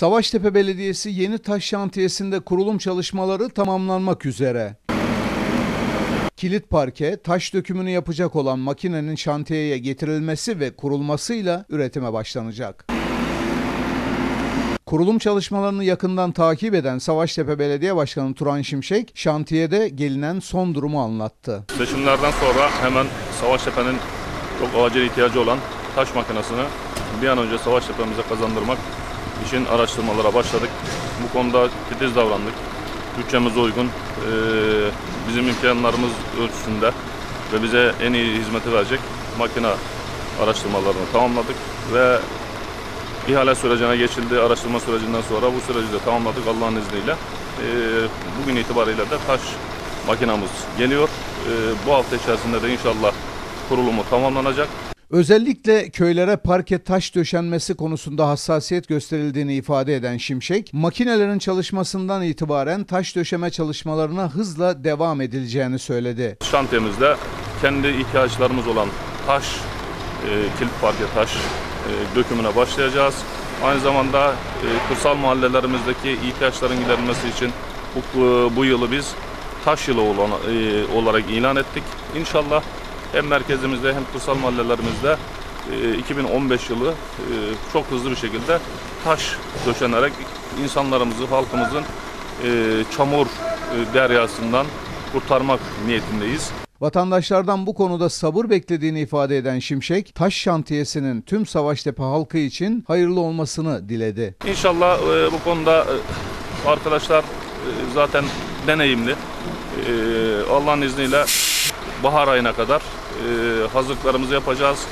Savaştepe Belediyesi Yeni Taş Şantiyesi'nde kurulum çalışmaları tamamlanmak üzere. Kilit parke, taş dökümünü yapacak olan makinenin şantiyeye getirilmesi ve kurulmasıyla üretime başlanacak. Kurulum çalışmalarını yakından takip eden Savaştepe Belediye Başkanı Turan Şimşek, şantiyede gelinen son durumu anlattı. Seçimlerden sonra hemen Savaştepe'nin çok acil ihtiyacı olan taş makinesini bir an önce Savaştepe'mize kazandırmak için araştırmalara başladık. Bu konuda titiz davrandık. Bütçemize uygun, eee, bizim imkanlarımız ölçüsünde ve bize en iyi hizmeti verecek makine araştırmalarını tamamladık ve ihale sürecine geçildi. Araştırma sürecinden sonra bu süreci de tamamladık Allah'ın izniyle. Eee, bugün itibariyle de taş makinamız geliyor. Eee, bu hafta içerisinde de inşallah kurulumu tamamlanacak. Özellikle köylere parke taş döşenmesi konusunda hassasiyet gösterildiğini ifade eden Şimşek, makinelerin çalışmasından itibaren taş döşeme çalışmalarına hızla devam edileceğini söyledi. Şantiyemizde kendi ihtiyaçlarımız olan taş, e, kilit parke taş e, dökümüne başlayacağız. Aynı zamanda e, kırsal mahallelerimizdeki ihtiyaçların giderilmesi için bu, bu yılı biz taş yılı olan, e, olarak ilan ettik. İnşallah hem merkezimizde hem kırsal mahallelerimizde e, 2015 yılı e, çok hızlı bir şekilde taş döşenerek insanlarımızı, halkımızın e, çamur e, deryasından kurtarmak niyetindeyiz. Vatandaşlardan bu konuda sabır beklediğini ifade eden Şimşek, taş şantiyesinin tüm Savaştepe halkı için hayırlı olmasını diledi. İnşallah e, bu konuda e, arkadaşlar e, zaten deneyimli. E, Allah'ın izniyle bahar ayına kadar e, hazırlıklarımızı yapacağız.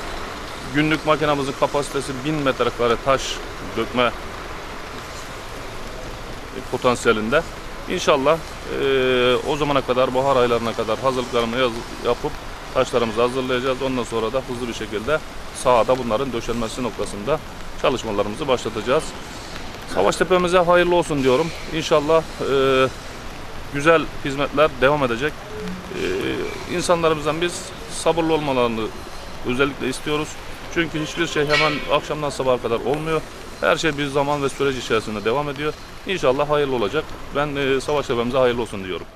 Günlük makinamızın kapasitesi 1000 metrekare taş dökme e, potansiyelinde. İnşallah e, o zamana kadar, bahar aylarına kadar hazırlıklarımızı yapıp taşlarımızı hazırlayacağız. Ondan sonra da hızlı bir şekilde sahada bunların döşenmesi noktasında çalışmalarımızı başlatacağız. Savaştepe'mize hayırlı olsun diyorum. İnşallah e, güzel hizmetler devam edecek. E, insanlarımızdan biz sabırlı olmalarını özellikle istiyoruz. Çünkü hiçbir şey hemen akşamdan sabaha kadar olmuyor. Her şey bir zaman ve süreç içerisinde devam ediyor. İnşallah hayırlı olacak. Ben e, Savaştepe'mize hayırlı olsun diyorum.